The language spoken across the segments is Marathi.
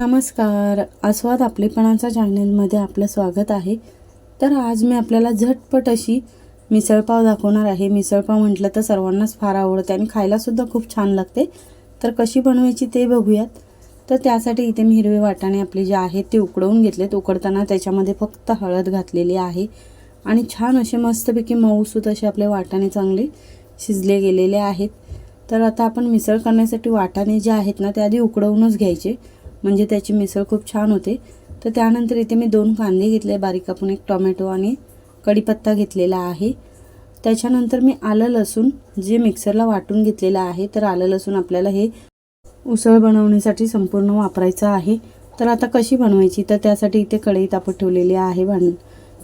नमस्कार. आस्वाद आपलेपणाच्या चॅनलमध्ये आपलं स्वागत आहे. तर आज मी आपल्याला झटपट अशी मिसळपाव दाखवणार आहे. मिसळपाव म्हटलं तर सर्वांनाच फार आवडते आणि खायलासुद्धा खूप छान लागते. तर कशी बनवायची ते बघूयात. तर त्यासाठी इथे मी हिरवे वाटाणे आपले जे आहेत ते उकडवून घेतलेत. उकडताना त्याच्यामध्ये फक्त हळद घातलेली आहे. आणि छान असे मस्तपैकी मऊसूत असे आपले वाटाणे चांगले शिजले गेलेले आहेत. तर आता आपण मिसळ करण्यासाठी वाटाणे जे आहेत ना ते आधी उकडवूनच घ्यायचे. म्हणजे त्याची मिसळ खूप छान होते. तर त्यानंतर इथे मी दोन कांदे घेतले. बारीक कापून एक टोमॅटो आणि कढीपत्ता घेतलेला आहे. त्याच्यानंतर मी आलं लसूण जे मिक्सरला वाटून घेतलेलं आहे. तर आलं लसूण आपल्याला हे उसळ बनवण्यासाठी संपूर्ण वापरायचं आहे. तर आता कशी बनवायची? तर त्यासाठी इथे कढई तापत ठेवलेली आहे भांड.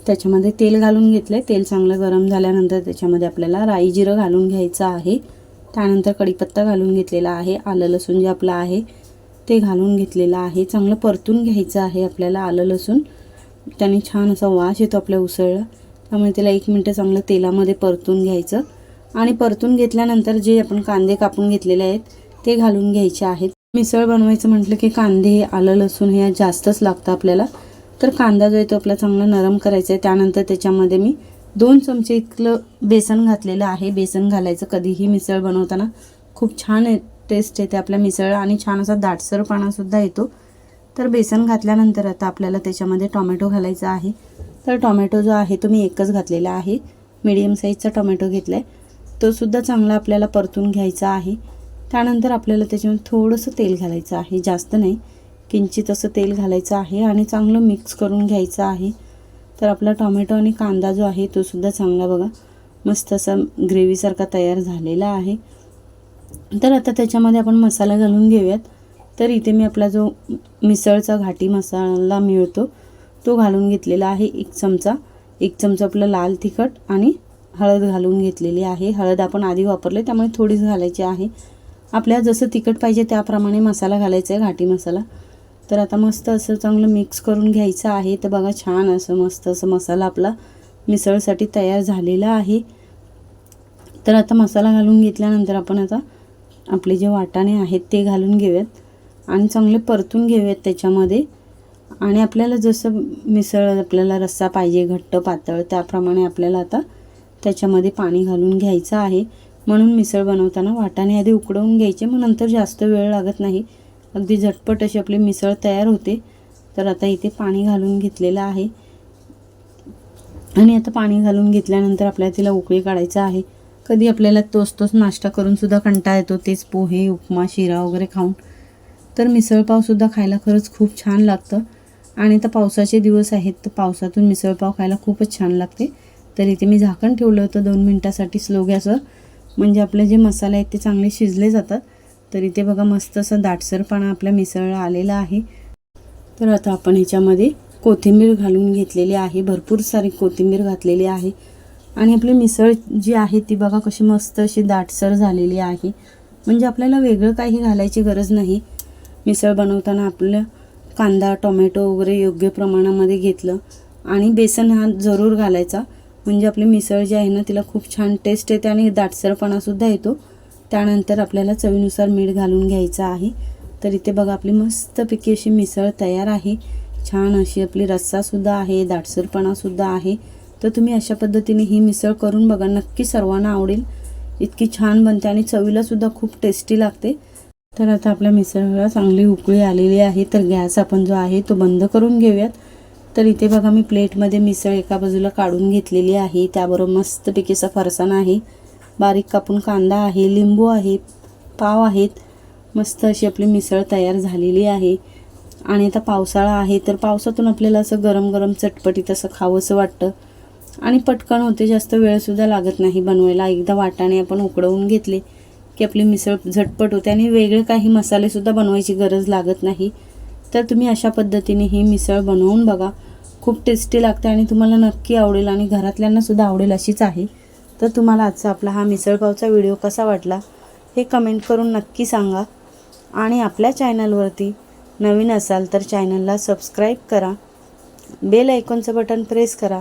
त्याच्यामध्ये तेल घालून घेतलं आहे तेल चांगलं गरम झाल्यानंतर त्याच्यामध्ये आपल्याला राई जिरं घालून घ्यायचं आहे. त्यानंतर कढीपत्ता घालून घेतलेला आहे. आलं लसूण जे आपलं आहे ते घालून घेतलेलं आहे. चांगलं परतून घ्यायचं आहे आपल्याला आलं लसूण. त्याने छान असा वास येतो आपल्या उसळला. त्यामुळे त्याला एक मिनटं चांगलं तेलामध्ये परतून घ्यायचं. आणि परतून घेतल्यानंतर जे आपण कांदे कापून घेतलेले आहेत ते घालून घ्यायचे आहेत. मिसळ बनवायचं म्हटलं की कांदे आलं लसूण हे जास्तच लागतं आपल्याला. तर कांदा जो आहे तो आपला चांगला नरम करायचा आहे. त्यानंतर त्याच्यामध्ये मी दोन चमचे इतकं बेसन घातलेलं आहे. बेसन घालायचं कधीही मिसळ बनवताना. खूप छान टेस्ट येते आपल्या मिसळ आणि छान असा दाटसरपणासुद्धा येतो. तर बेसन घातल्यानंतर आता आपल्याला त्याच्यामध्ये टॉमॅटो घालायचा आहे. तर टॉमॅटो जो आहे तो मी एकच घातलेला आहे. मीडियम साईजचा टॉमॅटो घेतला आहे तोसुद्धा चांगला आपल्याला परतून घ्यायचा आहे. त्यानंतर आपल्याला त्याच्यामध्ये थोडंसं तेल घालायचं आहे. जास्त नाही. किंचित असं तेल घालायचं आहे आणि चांगलं मिक्स करून घ्यायचं आहे. तर आपला टॉमॅटो आणि कांदा जो आहे तोसुद्धा चांगला बघा. मस्त असा ग्रेव्हीसारखा तयार झालेला आहे. तर आता त्याच्यामध्ये आपण मसाला घालून घेऊयात. तर इथे मी आपला जो मिसळचा घाटी मसाला मिळतो तो घालून घेतलेला आहे एक चमचा. एक चमचा आपलं लाल तिखट आणि हळद घालून घेतलेली आहे. हळद आपण आधी वापरले त्यामुळे थोडीच घालायची आहे. आपल्याला जसं तिखट पाहिजे त्याप्रमाणे मसाला घालायचा आहे घाटी मसाला. तर आता मस्त असं चांगलं मिक्स करून घ्यायचं आहे. तर बघा छान असं मस्त असं मसाला आपला मिसळसाठी तयार झालेला आहे. तर आता मसाला घालून घेतल्यानंतर आपण आता आपले जे वाटाणे आहेत ते घालून घेऊयात. आणि चांगले परतून घेऊयात त्याच्यामध्ये. आणि आपल्याला जसं मिसळ आपल्याला रस्सा पाहिजे घट्ट पातळ त्याप्रमाणे आपल्याला आता त्याच्यामध्ये पाणी घालून घ्यायचं आहे. म्हणून मिसळ बनवताना वाटाणे आधी उकडवून घ्यायचे मग नंतर जास्त वेळ लागत नाही. अगदी झटपट अशी आपली मिसळ तयार होते. तर आता इथे पाणी घालून घेतलेलं आहे. आणि आता पाणी घालून घेतल्यानंतर आपल्याला तिला उकळी काढायचं आहे. कधी आपल्याला तोच तोच नाश्ता करून सुद्धा कंटाळा येतो तेच पोहे उपमा शिरा वगैरे खाऊन. तर मिसळपावसुद्धा खायला खरंच खूप छान लागतं. आणि आता पावसाचे दिवस आहेत तर पावसातून मिसळपाव खायला खूपच छान लागते. तर इथे मी झाकण ठेवलं होतं दोन मिनटासाठी स्लो गॅसवर. म्हणजे आपले जे मसाले आहेत ते चांगले शिजले जातात. तर इथे बघा मस्त असं दाटसरपणा आपल्या मिसळला आलेला आहे. तर आता आपण ह्याच्यामध्ये कोथिंबीर घालून घेतलेली आहे. भरपूर सारी कोथिंबीर घातलेली आहे. आणि आपली मिसळ जी आहे ती बघा कशी मस्त अशी दाटसर झालेली आहे. म्हणजे आपल्याला वेगळं काही घालायची गरज नाही. मिसळ बनवताना आपलं कांदा टोमॅटो वगैरे योग्य प्रमाणामध्ये घेतलं. आणि बेसन हा जरूर घालायचा. म्हणजे आपली मिसळ जी आहे ना तिला खूप छान टेस्ट येते आणि दाटसरपणासुद्धा येतो. त्यानंतर आपल्याला चवीनुसार मीठ घालून घ्यायचं आहे. तर इथे बघा आपली मस्तपैकी अशी मिसळ तयार आहे. छान अशी आपली रस्सासुद्धा आहे दाटसरपणासुद्धा आहे. तर तुम्ही अशा पद्धतीने ही मिसळ करून बघा. नक्की सर्वांना आवडेल. इतकी छान बनते आणि चवीलासुद्धा खूप टेस्टी लागते. तर आता आपल्या मिसळला चांगली उकळी आलेली आहे. तर गॅस आपण जो आहे तो बंद करून घेऊयात. तर इथे बघा मी प्लेटमध्ये मिसळ एका बाजूला काढून घेतलेली आहे. त्याबरोबर मस्तपैकी असा फरसाण आहे. बारीक कापून कांदा आहे लिंबू आहे पाव आहेत. मस्त अशी आपली मिसळ तयार झालेली आहे. आणि आता पावसाळा आहे तर पावसातून आपल्याला असं गरम गरम चटपटीत असं खावंसं वाटतं. आणि पटकन होते जास्त वेळसुद्धा लागत नाही बनवायला. एकदा वाटाणे आपण उकडवून घेतले की आपली मिसळ झटपट होते आणि वेगळे काही मसालेसुद्धा बनवायची गरज लागत नाही. तर तुम्ही अशा पद्धतीने ही मिसळ बनवून बघा. खूप टेस्टी लागते आणि तुम्हाला नक्की आवडेल आणि घरातल्यांनासुद्धा आवडेल अशीच आहे. तर तुम्हाला आजचा आपला हा मिसळपावचा व्हिडिओ कसा वाटला हे कमेंट करून नक्की सांगा. आणि आपल्या चॅनलवरती नवीन असाल तर चॅनलला सबस्क्राईब करा. बेल आयकॉनचं बटन प्रेस करा.